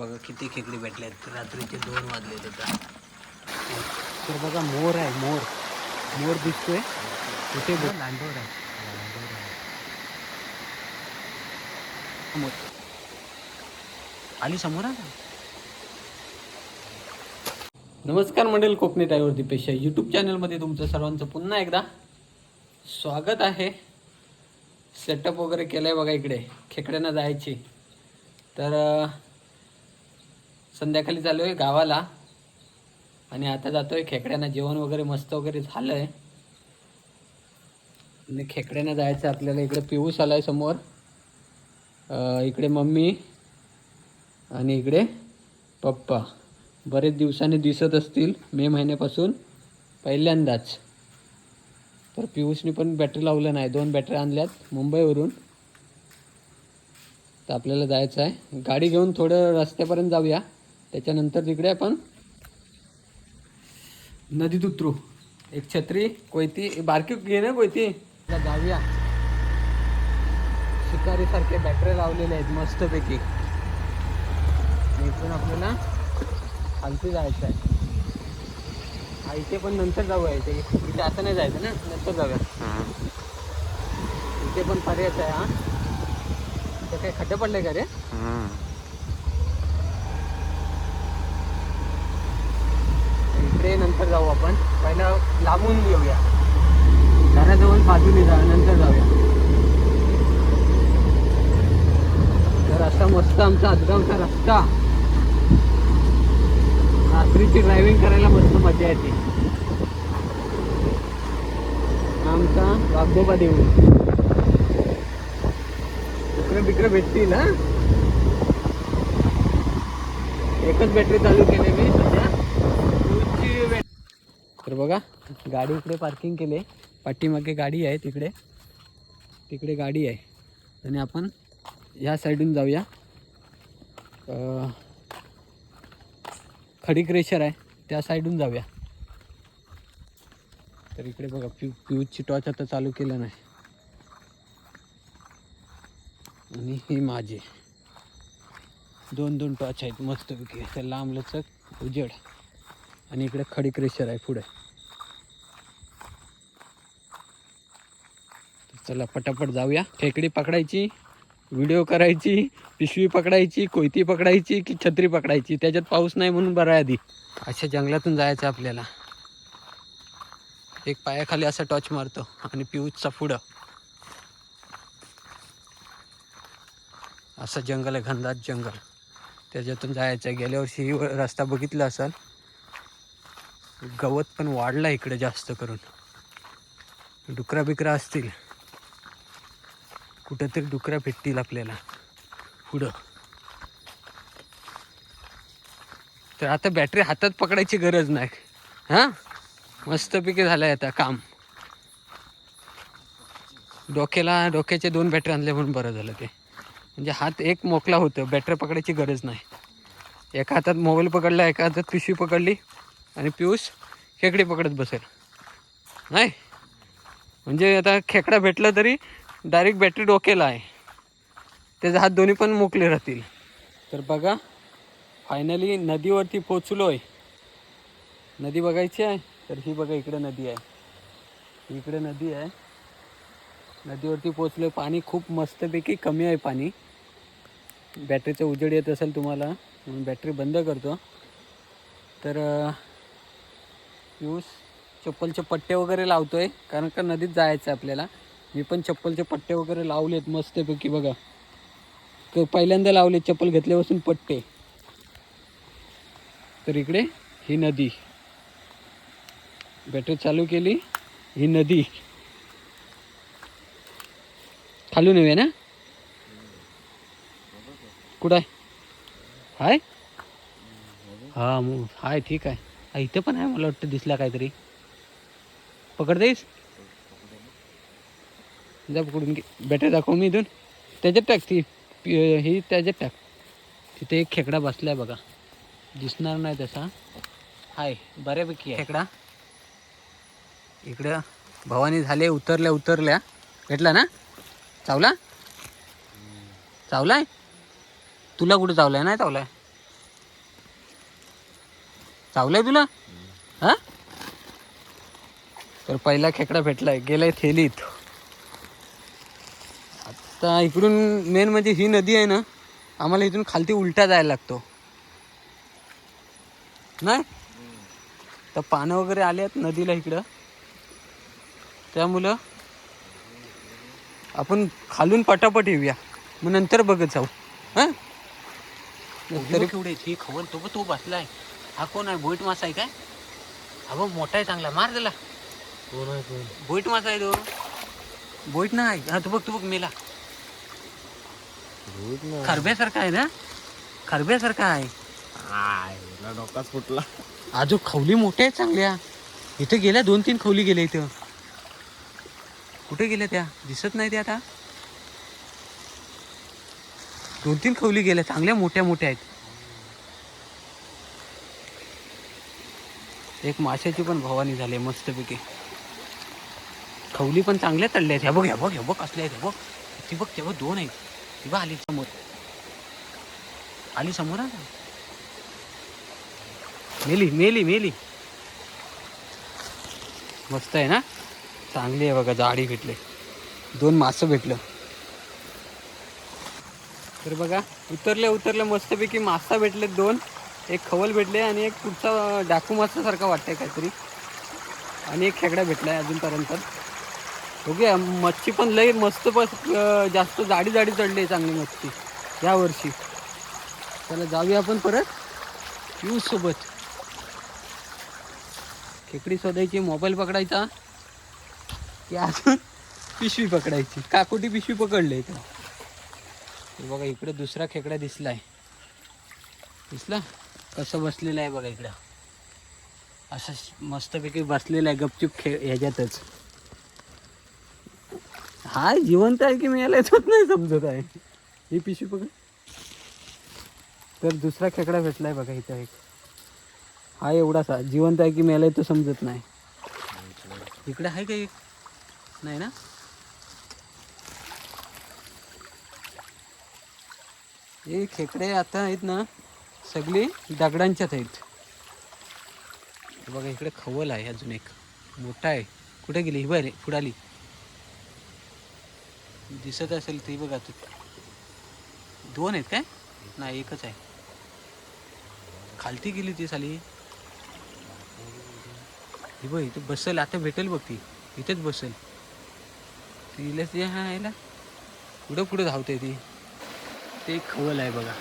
बघा किती खेकडी भेटल्यात रात्रीचे दोन वाजले आता तर. बघा मोर आहे मोर. मोर दिसतोय. कुठे लांडोर आहे. आली समोर आहे. नमस्कार मंडळ कोकणी ड्रायव्हर दीपेशा यूट्यूब चॅनलमध्ये तुमचं सर्वांचं पुन्हा एकदा स्वागत आहे. सेटअप वगैरे केलं आहे बघा इकडे खेकड्यांना जायची. तर संध्याकाळी चालू आहे गावाला. आणि आता जातो आहे खेकड्यांना जेवण वगैरे मस्त वगैरे झालं आहे आणि खेकड्यांना जायचं आहे आपल्याला. इकडे पिऊस आला आहे समोर इकडे मम्मी आणि इकडे पप्पा. बरेच दिवसांनी दिसत असतील मे महिन्यापासून. पहिल्यांदाच. तर पियुषने पण बॅटरी लावलं नाही. दोन बॅटरी आणल्यात मुंबईवरून. तर आपल्याला जायचं आहे. गाडी घेऊन थोडं रस्त्यापर्यंत जाऊया. त्याच्यानंतर तिकडे आपण नदीत उतरू एक छत्री कोयती बारकी घे ना कोयती. तिला जाऊया. शिकारीसारखे बॅटरी लावलेले आहेत मस्तपैकी. पैकी इथून आपल्याला खालती जायचं आहे. हा इथे पण नंतर जाऊया इथे. इथे आता नाही जायचं ना? नंतर जाऊया. इथे पण पर्यायच आहे हा. इथे काही खड्डे पडले का रे इकडे नंतर जाऊ आपण पहिला लांबून येऊया. घराजवळ बाजूने जा नंतर जाऊया. तर असा मस्त आमचा आजगावचा रस्ता. रात्रीची ड्रायव्हिंग करायला मस्त मजा येते. आमचा वाघोबा देऊ इकडे बिकडे भेटतील हा? एकच बॅटरी चालू केली मी सध्या. तर बघा. गाडी इकडे पार्किंग केले पाठीमागे गाडी आहे तिकडे. तिकडे गाडी आहे. आणि आपण ह्या साईडून जाऊया. खडी क्रेशर आहे. त्या साईडून जाऊया. तर इकडे बघा फ्यू फ्यूजची टॉर्च आता चालू केलं नाही. आणि ही माझी. दोन दोन टॉर्च आहेत. मस्तपैकी. तर लांब लचक उजेड. आणि इकडे खडी क्रेशर आहे पुढे. चला पटापट जाऊया. खेकडी पकडायची व्हिडिओ करायची पिशवी पकडायची कोयती पकडायची की छत्री पकडायची? त्याच्यात पाऊस नाही म्हणून बरं आहे आधी अशा जंगलातून जायचं आपल्याला. एक पायाखाली असा टॉच मारतो आणि पिऊचचा पुढं. असं जंगल आहे घनदाट जंगल. त्याच्यातून जायचं. गेल्या वर्षी रस्ता बघितला असाल? गवत पण वाढला इकडे जास्त करून. डुकरा बिकरा असतील. कुठंतरी डुकऱ्या भेटतील आपल्याला. पुढं. तर आता बॅटरी हातात पकडायची गरज नाही. हां? मस्तपैकी झालं आहे आता काम. डोक्याला डोक्याचे दोन बॅटरी आणले म्हणून बरं झालं ते. म्हणजे हात एक मोकला होतं बॅटरी पकडायची गरज नाही. एका हातात मोबाईल पकडला एका हातात पिशवी पकडली आणि पियूष खेकडे पकडत बसेल. नाही? म्हणजे आता खेकडा भेटला तरी डायरेक्ट बॅटरी डोक्याला आहे. त्याचे हात दोन्ही पण मोकले राहतील. तर बघा फायनली नदीवरती पोचलो आहे नदी बघायची आहे तर ही बघा इकडे नदी आहे. इकडे नदी आहे. नदीवरती पोचलो पाणी खूप मस्तपैकी कमी आहे पाणी. बॅटरीचं उजेड येत असेल तुम्हाला म्हणून बॅटरी बंद करतो. तर यूज चप्पलचे पट्टे वगैरे लावतो आहे कारण का नदीत जायचं आहे आपल्याला. मी पण चप्पलचे पट्टे वगैरे लावलेत मस्तपैकी बघा. क- पहिल्यांदा लावले चप्पल घेतल्यापासून पट्टे. तर इकडे ही नदी. बॅटरी चालू केली ही नदी. खालून येऊया ना? कुठं आहे? हाय? हा मग हाय ठीक आहे. इथं पण आहे मला वाटतं दिसला काहीतरी. पकडतेस जा पकडून घे. बॅटरी दाखव मी इथून. त्याच्यात टाक ती ही त्याच्यात टाक. तिथे एक खेकडा बसलाय बघा. दिसणार नाही तसा. हाय बऱ्यापैकी आहे. खेकडा. इकडं भवानी झाले उतरल्या उतरल्या. भेटला ना? चावला? चावलाय? तुला कुठे चावलाय? नाही चावलाय. चावलाय तुला? हा? तर पहिला खेकडा भेटलाय. गेलाय थेलीत. आता इकडून मेन म्हणजे ही नदी आहे ना आम्हाला इथून खालती उलटा जायला लागतो. नाही? तर पानं वगैरे आले आहेत नदीला इकडं. त्यामुळं आपण खालून पटापट येऊया. मग नंतर बघत जाऊ. हा? तरी केवढे ही खबर तो तो बसलाय. हा कोण आहे? बोईट मासा आहे काय? हा बघ मोठा आहे चांगला. मार त्याला. बोईट मासा आहे तो. बोईट नाही. हा तू बघ तू बघ मेला. खरब्यासारखा आहे ना? खरब्यासारखा आहे. डोकाच फुटला. आजो खवली मोठ्या आहेत चांगल्या. इथं गेल्या दोन तीन खवली गेल्या इथं. कुठे गेल्या त्या? दिसत नाही त्या आता. दोन तीन खवली गेल्या चांगल्या मोठ्या मोठ्या आहेत. एक माशाची पण भवानी झाली मस्तपैकी. खवली पण चांगल्या तळल्या आहेत. ह्या बघ ह्या बघ ह्या बघ असल्या आहेत ह्या बघ. ती बघ तेव्हा दोन आहेत. ती बा आली समोर. आली समोर मेली मेली मेली. मस्त आहे ना? चांगली आहे बघा जाडी भेटले. दोन मासं भेटलं. तर बघा उतरले उतरले मस्तपैकी मासा भेटले दोन. एक खवल भेटले आणि एक पुढचा डाकू मासासारखा वाटतंय काहीतरी. आणि एक खेकडा भेटलाय अजूनपर्यंत. ओके मच्छी पण लई मस्त बस जास्त जाडी जाडी चढली आहे चांगली मच्छी या वर्षी. त्याला जाऊया आपण परत. येऊ सोबत. खेकडी शोधायची मोबाईल पकडायचा. की अजून पिशवी पकडायची. काकोटी पिशवी पकडली इथं. हे बघा इकडे दुसरा खेकडा दिसलाय. दिसला? कसं बसलेलं आहे बघा इकडं. असं मस्तपैकी बसलेलं आहे गपचूप खे ह्याच्यातच. हा जिवंत आहे की मिळालायच नाही समजत. आहे. ही पिशवी पकड तर दुसरा खेकडा भेटलाय बघा इथं एक. हा एवढासा. जिवंत आहे की मेलाय तो समजत नाही. इकडे आहे का एक? नाही ना? हे खेकडे आता आहेत ना सगळी दगडांच्यात आहेत. बघा इकडे खवल आहे अजून एक. मोठा आहे. कुठे गेली? ही बरे फुडाली दिसत असेल ते बघा तू. दोन आहेत काय? नाही एकच आहे. खालती गेली ती साली. ही बघ इथं बसेल आता भेटेल बघ ती. इथेच बसेल. तिला ते हा यायला कुठं कुठं धावते ती? ते खवल आहे बघा.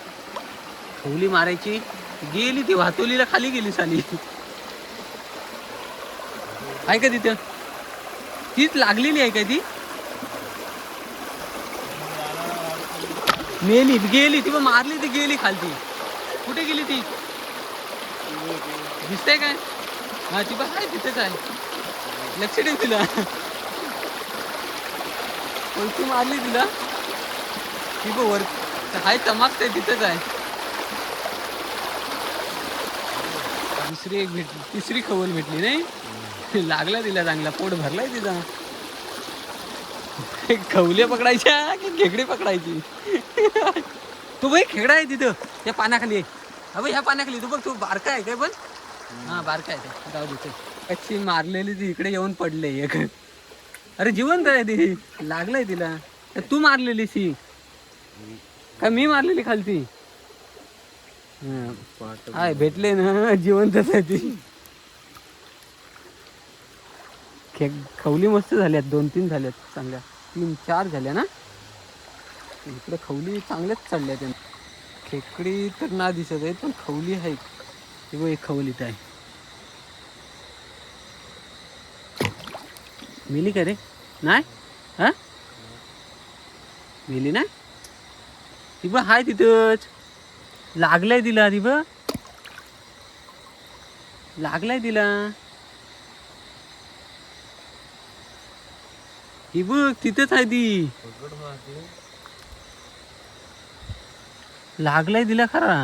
खवली मारायची. गेली ती वाहतोलीला खाली गेली साली. आहे का तिथं? तीच लागलेली आहे का ती? मेली गेली ती पण मारली ती गेली खालती. कुठे गेली ती? दिसते काय? हा ती पण आहे तिथेच आहे. लक्ष दे तिला. कोणती मारली तिला. ती पण वर हाय चमाकते तिथेच आहे. दुसरी एक भेटली तिसरी खवल भेटली नाही? लागला तिला चांगला पोट भरलाय तिचा. खवले पकडायच्या की खेकडे पकडायची? तू बाई खेडा आहे तिथं त्या पाण्याखाली आहे. ह्या पाण्याखाली तू बघ तू बारका आहे काय पण? हा बारका आहे ते. जाऊ दे कच्ची मारलेली ती इकडे येऊन पडले एक. अरे जिवंत आहे ती. लागलंय तिला. तर तू मारलेली सी. का मी मारलेली खालती? हाय भेटले ना. जिवंतच आहे ती. खे खवली मस्त झाल्यात. दोन तीन झाल्यात चांगल्या. तीन चार झाल्या ना? इकडे खवली चांगल्याच चढल्या त्या खेकडी तर ना दिसत आहे पण खवली आहे. किंवा एक खवलीत आहे. मिली का रे? नाही? हा? मिली ना ती बघ हाय तिथंच. लागलाय तिला ती बघ. लागलाय तिला. ही बघ तिथेच आहे ती. लागलाय तिला खरा.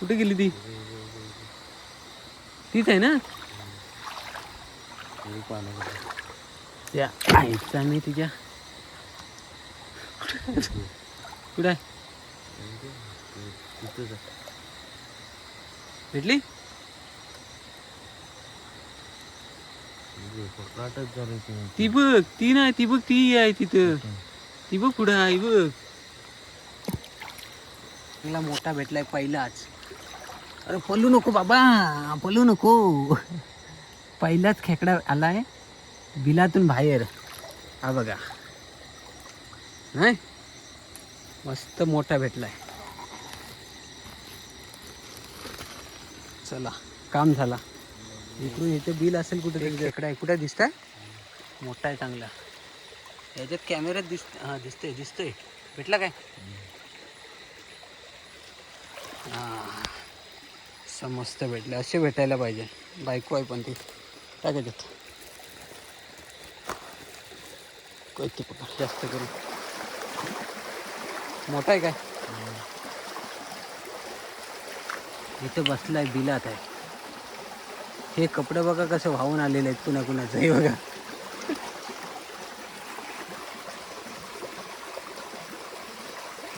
कुठे गेली ती? तीच आहे ना? त्या आईचा मी तिच्या कुठे आहे? भेटली? ती बघ ती नाही ती बघ ती आहे तिथं. ती बघ कुठं आहे बघ. चांगला मोठा भेटलाय पहिलाच. अरे पलू नको बाबा पलू नको. पहिलाच खेकडा आलाय बिलातून बाहेर. हा बघा. नाही? मस्त मोठा भेटलाय. चला काम झाला. इकडून इथं बिल असेल कुठे खेकडा आहे. कुठे दिसताय? मोठा आहे चांगला. याच्यात कॅमेऱ्यात दिस हां दिसतंय दिसतंय. भेटला काय? हां. असं मस्त भेटलं. असे भेटायला पाहिजे. बायको आहे पण ती. टाकायच्यात कोयते पकड. जास्त करून. मोठा आहे काय? इथं बसलाय बिलात आहे. हे कपडे बघा कसं वाहून आलेले आहेत कुणा कुणाचं हे बघा.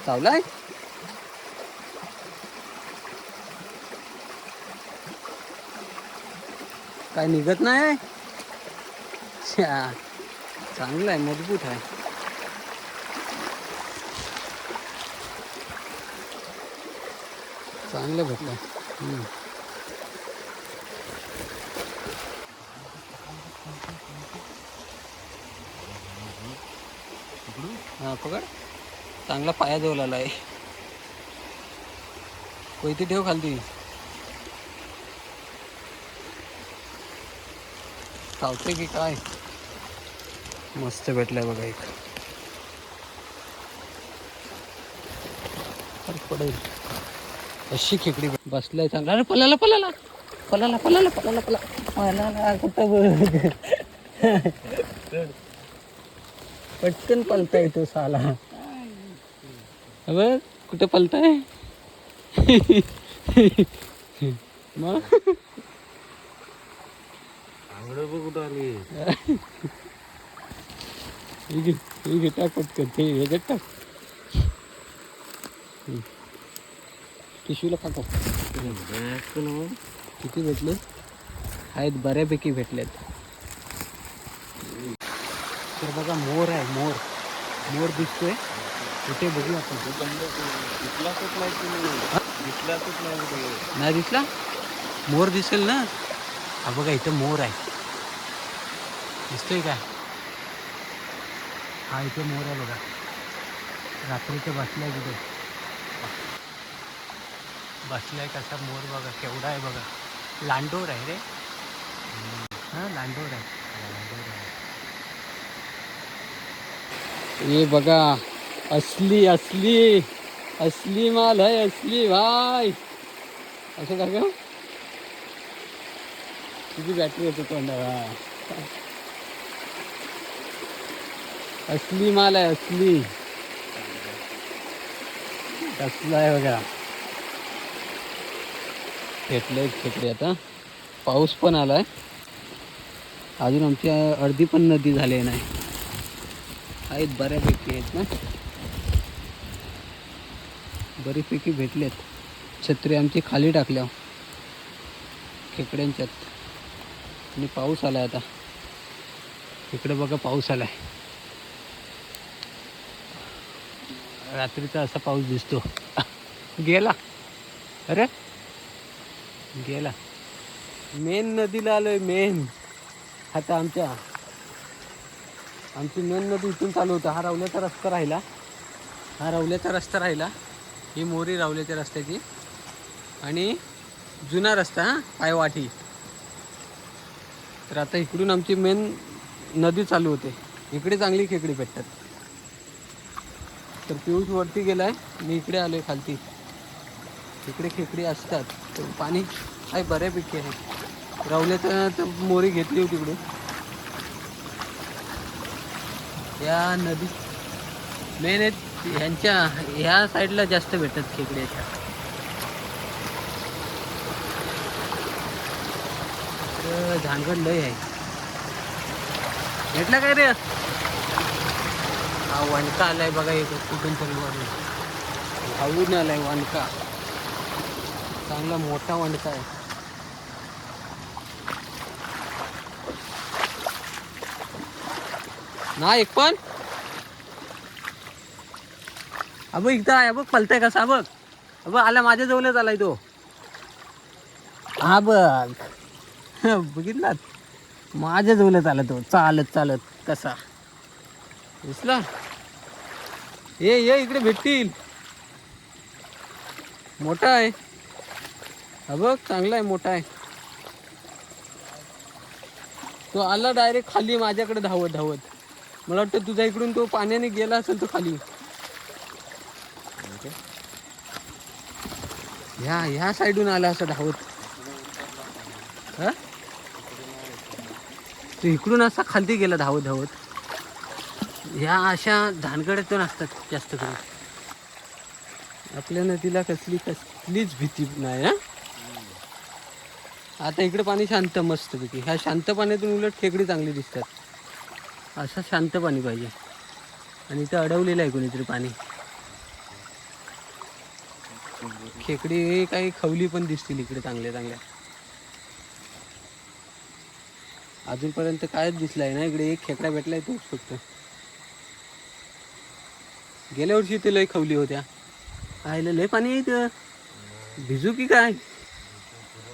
चावलाय? काय निघत नाही? छ्या, चांगलं आहे मजबूत आहे. चांगलं भेटलं. हम्म. हा पकड. चांगला पाया आला आहे. कोयती ठेव खालती. चावते की काय? मस्त भेटलाय बघा एक. पडेल. अशी खेकडी बसलाय चांगला. अरे पलाला पलाला. पलाला पलाला पलाला पला पलाला कुठं पटकन पलताय तो साला. बघ कुठं पलताय? मग? कुठं आली हे घे हे घे टाक पटकन ते ह्याच्यात टाक. टिश्यूला पिशवीला टाकव किती भेटले आहेत बऱ्यापैकी भेटलेत. तर बघा मोर आहे मोर. मोर दिसतोय. कुठे बघू आपण? दिसला नाही दिसला? मोर दिसेल ना? हा बघा इथं मोर आहे. दिसतोय काय हा इथे मोर आहे बघा रात्रीचं बसलाय तिथे बसलाय कसा मोर बघा केवढा आहे बघा लांडोर आहे रे हा लांडोर आहे ये बघा असली असली असली माल आहे असली भाई असं का किती बॅटरी होती तोंडाला असली माल आहे असली. कसला आहे बघा. घेतलंय खेटले आता. पाऊस पण आलाय. अजून आमची अर्धी पण नदी झाली नाही. आहेत बऱ्यापैकी आहेत ना. बरीपैकी भेटलेत. छत्री आमची खाली टाकल्या खेकड्यांच्यात. आणि पाऊस आला आता. इकडे बघा पाऊस आलाय. रात्रीचा असा पाऊस दिसतो. गेला. अरे. गेला. मेन नदीला आलोय मेन. आता आमच्या आमची मेन नदी इथून चालू होतं. हा रावल्याचा रस्ता राहिला. हा रावल्याचा रस्ता राहिला. ही मोरी रावल्याच्या रस्त्याची. आणि जुना रस्ता हा पायवाठी तर आता इकडून आमची मेन नदी चालू होते. इकडे चांगली खेकडी भेटतात तर पिऊस वरती गेलाय मी इकडे आलोय खालती. इकडे खेकडी असतात तर पाणी आहे बऱ्यापैकी आहे. रावल्याचं तर मोरी घेतली होती तिकडे या नदी मेन आहेत ह्यांच्या ह्या साईडला जास्त भेटतात खेकड्याच्या. तर झांगड लय आहे. भेटला काय रे? हा वणका आलाय बघा एक कुठून तरी वरून धावून आलाय वणका चांगला मोठा वंडका आहे. ना एक पण? अबो एकदा आहे बघ पलताय कसा बघ. अबो आला माझ्या जवळच आलाय तो. हा बघ. बघितला माझ्या जवळच आला तो. चालत चालत कसा? दिसला? ये ये इकडे भेटतील. मोठा आहे. हा बघ चांगला आहे मोठा आहे. तो आला डायरेक्ट खाली माझ्याकडे धावत धावत. मला वाटतं तुझ्या इकडून तो पाण्याने गेला असेल तो खाली. ह्या ह्या साईडून आला असं धावत. हा? तो इकडून असा खाली गेला धावत धावत. ह्या अशा धानगड्यातून असतात जास्त करून. आपल्या नदीला कसली कसलीच भीती नाही हा? आता इकडे पाणी शांत मस्तपैकी. ह्या शांत पाण्यातून उलट खेकडी चांगली दिसतात. असं शांत पाणी पाहिजे. आणि इथं अडवलेलं आहे कोणीतरी पाणी. खेकडी काही खवली पण दिसतील इकडे चांगल्या चांगल्या. अजूनपर्यंत कायच दिसलाय ना इकडे? एक खेकडा भेटलाय तोच फक्त. गेल्या वर्षी ते लय खवली होत्या. आयला लय पाणी इथं. भिजू की काय?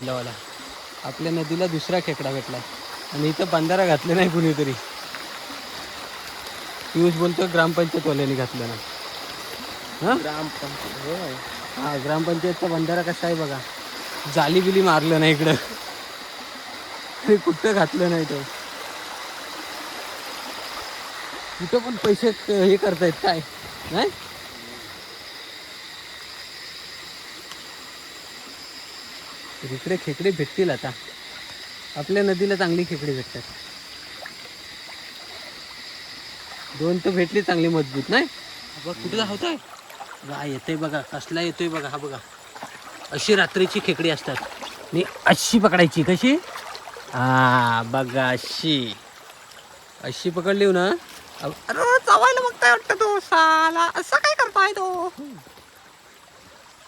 लवाला. आपल्या नदीला दुसरा खेकडा भेटला. आणि इथं बंधारा घातलं नाही कुणीतरी पियुष बोलतो ग्रामपंचायतवाल्याने घातलं ना हा? हा ग्रामपंचायतचा बंधारा कसा आहे बघा. जाली बिली मारलं नाही इकडं. कुठं घातलं नाही तो. कुठं पण पैसे हे करतायत काय? नाही? इकडे खेकडे भेटतील आता. आपल्या नदीला चांगली खेकडे भेटतात. दोन तर भेटली चांगली मजबूत नाही? बघ कुठे धावतोय? येतोय बघा. कसला येतोय बघा हा बघा. अशी रात्रीची खेकडी असतात. आणि अशी पकडायची कशी? हा बघा अशी. अशी पकडली हो ना? अरे चावायला बघताय वाटतं तो साला? असं काय करताय तो?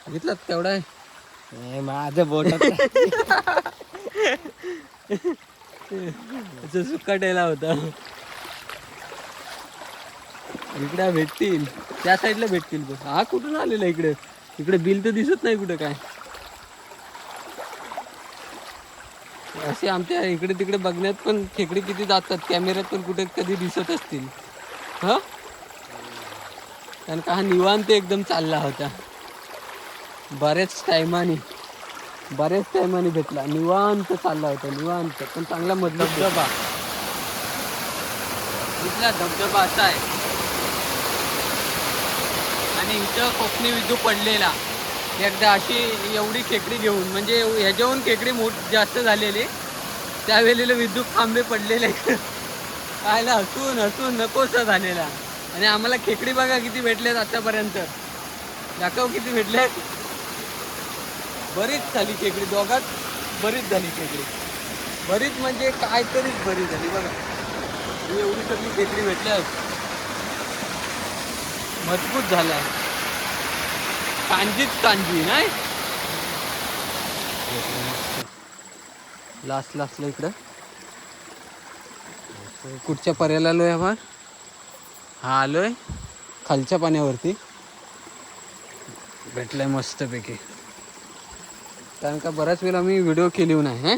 बघितलं तेवढा? आहे माझं बोट त्याचा सुकाटायला होता. इकडे भेटतील. त्या साईडला भेटतील बघ हा कुठून आलेला इकडे? इकडे बिल तर दिसत नाही कुठं काय. असे आमच्या इकडे तिकडे बघण्यात पण खेकडे किती जातात. कॅमेऱ्यात पण कुठे कधी दिसत असतील. हं? कारण का हा निवांत एकदम चालला होता. बऱ्याच टायमाने बऱ्याच टायमाने भेटला. निवांत चालला होता निवांत. पण चांगला मधला धबधबा. इथला धबधबा असा आहे. आणि इथं कोकणी विजू पडलेला. एकदा अशी एवढी खेकडी घेऊन म्हणजे ह्याच्याहून खेकडी मोठ जास्त झालेली. त्यावेळेला विद्युत खांबे पडलेले. पाहायला हसून हसून नकोसा झालेला. आणि आम्हाला खेकडी बघा किती भेटल्यात आतापर्यंत. दाखव किती भेटल्यात बरीच झाली खेकडी दोघात बरीच झाली खेकडी. बरीच म्हणजे काहीतरीच बरी झाली बघा. एवढी सगळी खेकडी भेटल्यात. मजबूत झालाय. कांजीच कांजी नाही? लास्ट लास्टला इकडं. कुठच्या पर्याला आलोय आपण हा आलोय. खालच्या पाण्यावरती. भेटलाय मस्तपैकी. कारण का बऱ्याच वेळा आम्ही व्हिडिओ केली नाही आहे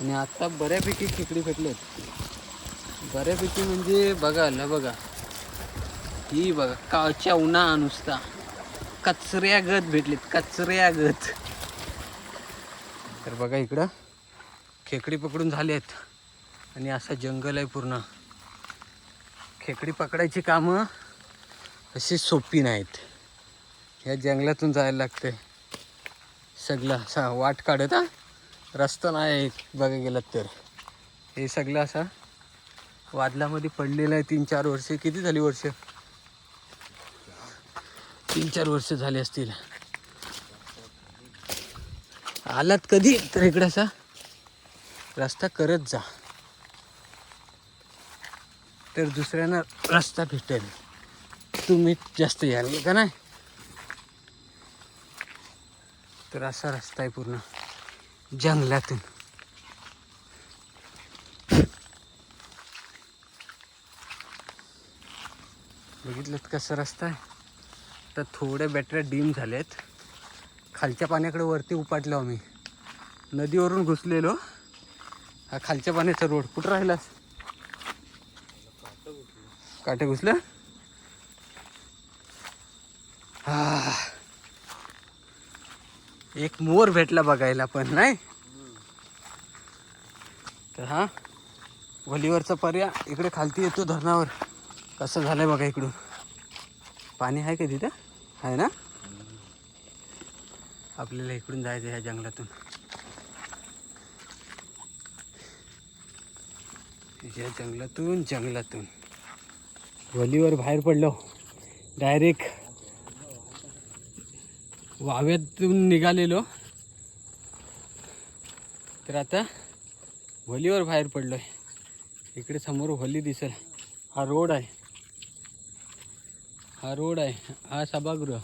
आणि आता बऱ्यापैकी खेकडी भेटलेत बऱ्यापैकी म्हणजे बघा ना बघा. ही बघा काळच्या उन्हा नुसता. कचऱ्यागत भेटलीत कचऱ्यागत तर बघा इकडं खेकडी पकडून झाले आहेत आणि असं जंगल आहे पूर्ण. खेकडी पकडायची कामं अशी सोपी नाहीत. ह्या जंगलातून जायला लागते सगळं असा वाट काढत हा. रस्ता नाही बघा गेलात तर. हे सगळं असं वादलामध्ये पडलेलं आहे तीन चार वर्ष. किती झाली वर्ष? तीन चार वर्ष झाले असतील. आलात कधी? तर इकडे असा रस्ता करत जा. तर दुसऱ्यांना रस्ता भेटेल. तुम्ही जास्त याल का नाही? तर असा रस्ता आहे पूर्ण जंगलातून. बघितलं कसा रस्ता आहे? आता थोड्या बॅटऱ्या डीम झाल्यात खालच्या पाण्याकडे वरती उपाटलो आम्ही. नदीवरून घुसलेलो. हा खालच्या पाण्याचा रोड कुठं राहिलास काटे घुसलं? हा. एक मोर भेटला बघायला पण नाही? तर हा वलीवरचा पर्या इकडे खालती येतो धरणावर. कसं झालंय बघा इकडून. पाणी आहे का तिथं? आहे ना? आपल्याला इकडून जायचं ह्या जंगलातून. या जंगलातून जंगलातून. वलीवर बाहेर पडलो. डायरेक्ट वाव्यातून निघालेलो. तर आता वलीवर बाहेर पडलोय. इकडे समोर वली दिसेल. हा रोड आहे. हा रोड आहे हा सभागृह.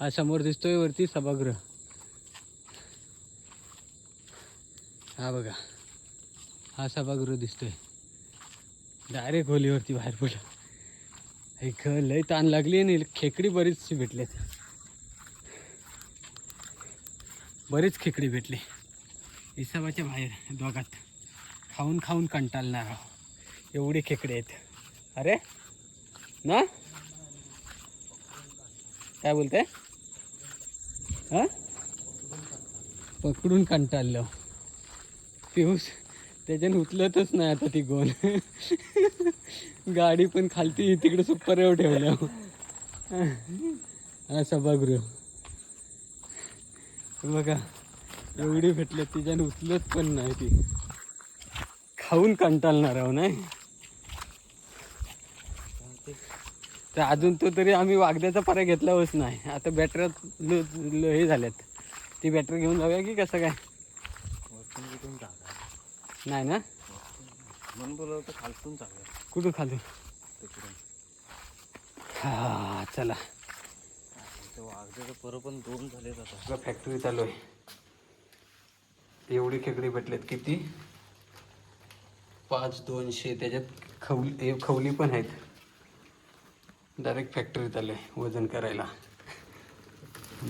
हा समोर दिसतोय वरती सभागृह. हा बघा हा सभागृह दिसतोय. डायरेक्ट होलीवरती बाहेर पडलं. एक लय ताण लागली आणि खेकडी बरीचशी भेटलेत बरीच खेकडी भेटली. इसाबाच्या बाहेर दोघात. खाऊन खाऊन कंटाळणार आहो एवढी खेकडे आहेत. अरे ना? काय बोलते हा? पकडून कंटाळलं. पिऊस त्याच्यानं उचलतच नाही आता ती गोल. गाडी पण खालती तिकडे सुपर ठेवल्या हा सभागृह. बघा एवढी भेटले तिच्यानं उचलत पण नाही ती. खाऊन कंटाळणार आहो नाही? तर अजून तो तरी आम्ही वागद्याचा पर्याय घेतलाच नाही. आता लो- हे झाल्यात. ती बॅटरी घेऊन जाऊया की कसं काय? नाही ना? म्हणून बोलवलं तर खालतून जागा कुठं खाली तिकडून हा चला. वाघजाचं पण दोन आता फॅक्टरी चालू आहे. एवढी खेकडी भेटलेत किती? पाच दोनशे त्याच्यात खवली खवली पण आहेत. डायरेक्ट फॅक्टरीत आले वजन करायला.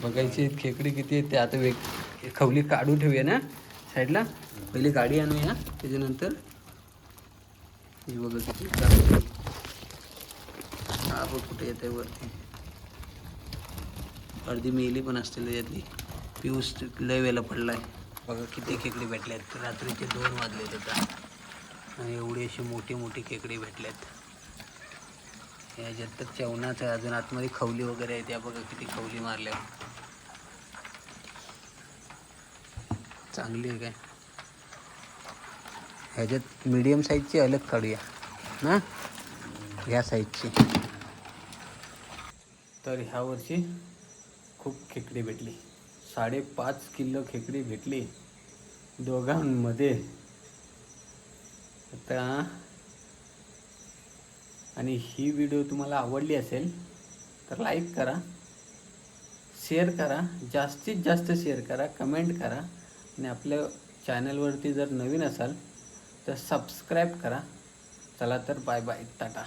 बघायची खेकडी किती आहेत ते आता वेग खवली काढून ठेवूया ना साईडला. पहिली गाडी आणूया त्याच्यानंतर हे बघा किती बघ कुठे येत आहे वरती. अर्धी मेली पण असतील यातली पिऊस लय वेळेला पडलाय. बघा किती खेकडी भेटल्यात. रात्रीचे दोन वाजले आता आणि एवढी अशी मोठी मोठी खेकडी भेटल्यात. याच्यात तर चवनाच आहे अजून आतमध्ये खवली वगैरे आहे त्या बघा किती खवली मारल्या. चांगली आहे काय? ह्याच्यात मिडियम साईजची अलग काढूया. ना ह्या साईजची तर ह्या वर्षी खूप खेकडी भेटली. साडेपाच किलो खेकडी भेटली. दोघांमध्ये. आता आणि ही व्हिडिओ तुम्हाला आवडली असेल तर लाईक करा शेअर करा जास्तीत जास्त शेअर करा कमेंट करा आणि आपल्या चॅनलवरती जर नवीन असाल तर सबस्क्राईब करा. चला तर बाय बाय टाटा.